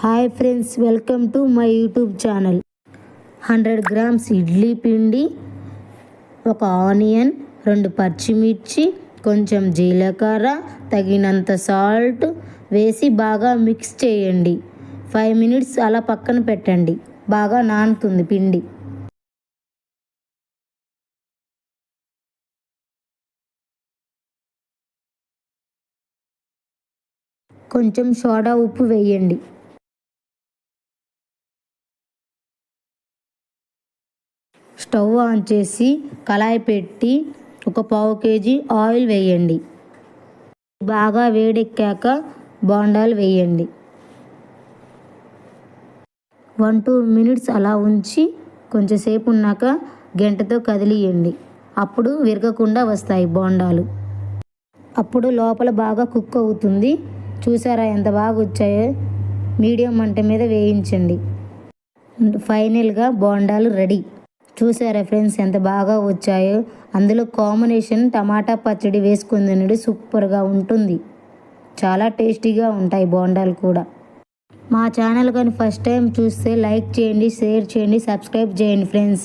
Hi friends welcome to my YouTube channel. Hundred grams idli పిండి ఒక onion రెండు పచ్చిమిర్చి కొంచెం జీలకర్ర తగినంత సాల్ట్ వేసి బాగా మిక్స్ చేయండి. ఫైవ్ మినిట్స్ అలా పక్కన పెట్టండి. బాగా నానుతుంది పిండి. కొంచెం సోడా ఉప్పు వేయండి. స్టవ్ ఆన్ చేసి కళాయి పెట్టి ఒక పావు కేజీ ఆయిల్ వేయండి. బాగా వేడెక్కాక బోండాలు వేయండి. వన్ టూ మినిట్స్ అలా ఉంచి కొంచెంసేపు ఉన్నాక గంటతో కదిలియండి. అప్పుడు విరగకుండా వస్తాయి బోండాలు. అప్పుడు లోపల బాగా కుక్ అవుతుంది. చూసారా ఎంత బాగా వచ్చాయో? మీడియం మంట మీద వేయించండి. ఫైనల్గా బోండాలు రెడీ. చూసారా ఫ్రెండ్స్ ఎంత బాగా వచ్చాయో? అందులో కాంబినేషన్ టమాటా పచ్చడి వేసుకుంది సూపర్గా ఉంటుంది. చాలా టేస్టీగా ఉంటాయి బోండాలు కూడా. మా ఛానల్ కానీ ఫస్ట్ టైం చూస్తే లైక్ చేయండి షేర్ చేయండి సబ్స్క్రైబ్ చేయండి ఫ్రెండ్స్.